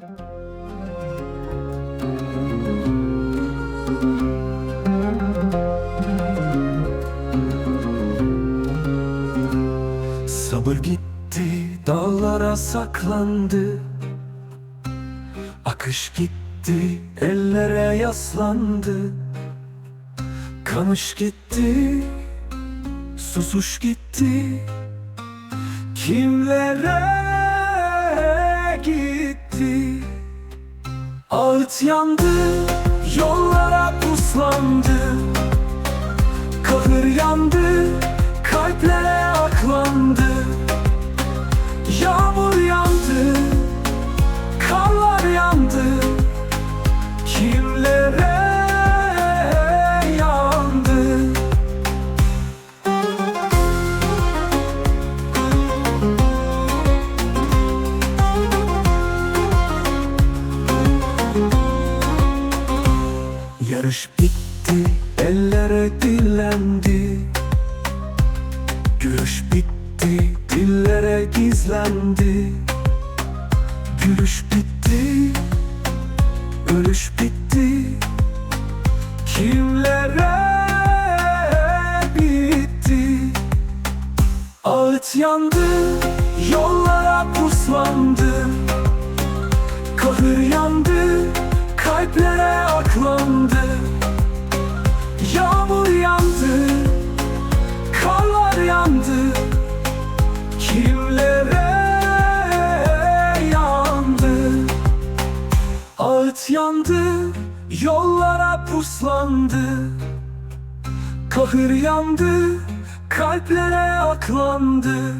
Sabır gitti dağlara saklandı. Akış gitti ellere yaslandı. Kamış gitti susuş gitti. Kimlere gitti Ağıt yandı yollara puslandı Yarış bitti, ellere dillendi Görüş bitti, dillere gizlendi. Gülüş bitti, ölüş bitti. Kimlere bitti? Ağıt yandı, yollara puslandı Kimlere yandı. Ağıt yandı, yollara puslandı. Kahır yandı, kalplere aklandı